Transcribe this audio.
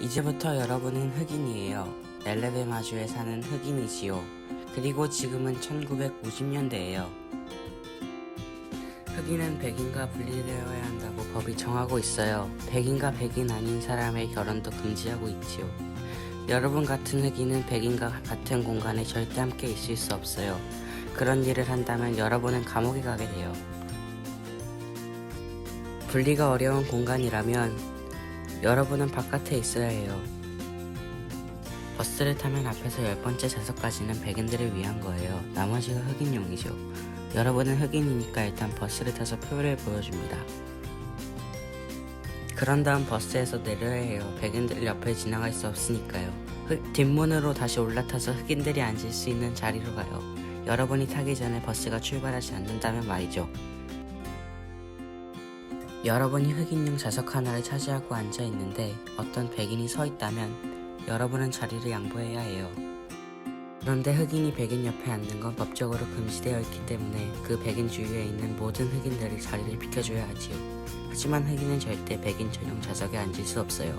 이제부터 여러분은 흑인이에요. 넬레베마주에 사는 흑인이지요. 그리고 지금은 1950년대예요. 흑인은 백인과 분리되어야 한다고 법이 정하고 있어요. 백인과 백인 아닌 사람의 결혼도 금지하고 있지요. 여러분 같은 흑인은 백인과 같은 공간에 절대 함께 있을 수 없어요. 그런 일을 한다면 여러분은 감옥에 가게 돼요. 분리가 어려운 공간이라면 여러분은 바깥에 있어야 해요. 버스를 타면 앞에서 열 번째 좌석까지는 백인들을 위한 거예요. 나머지가 흑인용이죠. 여러분은 흑인이니까 일단 버스를 타서 표를 보여줍니다. 그런 다음 버스에서 내려야 해요. 백인들 옆에 지나갈 수 없으니까요. 흑- 뒷문으로 다시 올라타서 흑인들이 앉을 수 있는 자리로 가요. 여러분이 타기 전에 버스가 출발하지 않는다면 말이죠. 여러분이 흑인용 좌석 하나를 차지하고 앉아 있는데 어떤 백인이 서 있다면 여러분은 자리를 양보해야 해요. 그런데 흑인이 백인 옆에 앉는 건 법적으로 금지되어 있기 때문에 그 백인 주위에 있는 모든 흑인들이 자리를 비켜줘야 하지요. 하지만 흑인은 절대 백인 전용 좌석에 앉을 수 없어요.